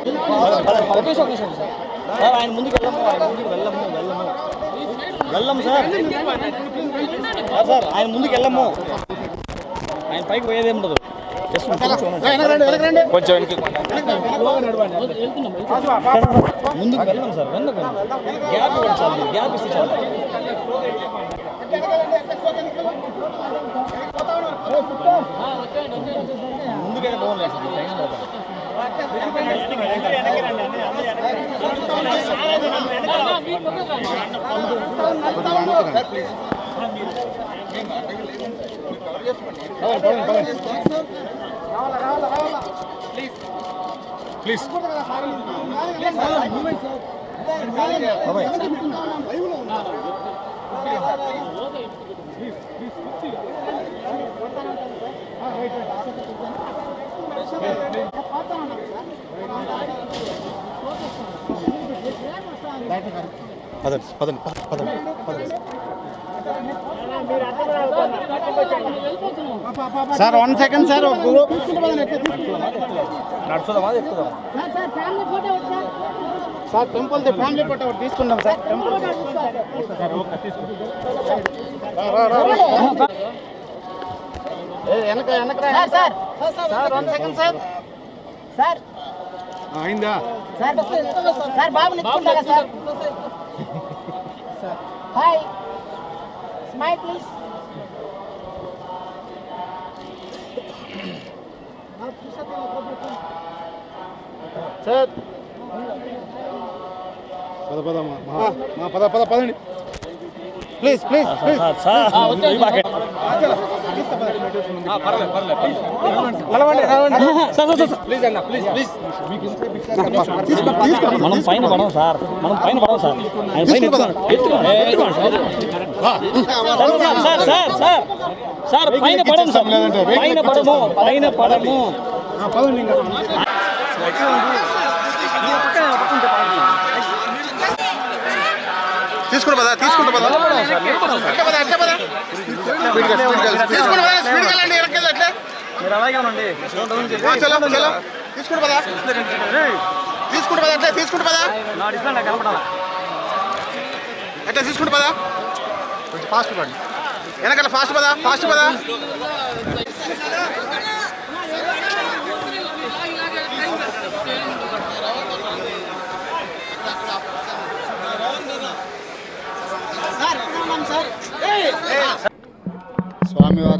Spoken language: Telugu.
ఒకేసారి ఒకేసారి సార్ సార్ ఆయన ముందుకు వెళ్ళము ఆయన ముందుకు వెళ్ళము వెళ్ళము వెళ్ళము సార్ సార్, ఆయన ముందుకు వెళ్ళము ఆయన పైకి పోయేదే ఉండదు కొంచెం ముందుకు వెళ్ళం సార్ వెనక్కి వెళ్ళం గ్యాప్ ఇవ్వండి సార్ గ్యాప్ ఇస్తే చాలు ముందుకైతే బాగుంది సార్ ప్లీజ్ పడుతుంది. పదండి పదండి పదండి పదండి. సార్ వన్ సెకండ్ సార్ నడుచుదామా సార్ టెంపుల్ ఫ్యామిలీ ఫోటో ఒకటి తీసుకుందాం సార్ టెంపుల్ వెనక వెనక sir sir. Sir one second sir. Sir. అయిందా? Sir sir Babu నిల్చుకుంటారా sir? Hi. Smile please. Sir. పద పద మా పద పద పదండి. ప్లీజ్ ప్లీజ్ మనం పైన పడం సార్. మనం పైన పడం సార్. ఆయన పైన. సార్. సార్. సార్. సార్ పైన పడము సార్. పైన పడము పైన పడము పదండి ఇంకా తీసుకుంటా పదా తీసుకుంటా పదా అట్లా పదా అట్లా పదా స్పీడ్గా స్పీడ్గా తీసుకుంటా పదా స్పీడ్గా వెళ్ళండి వెనక్కి అట్లా మీరు అలాగే ఉండండి. తీసుకుంటా పదా. తీసుకుంటా పదా అట్లా తీసుకుంటా పదా. అట్లా తీసుకుంటా పదా. కొంచెం ఫాస్ట్ వెనకాల ఫాస్ట్ పదా ఫాస్ట్ పదా స్వామివారి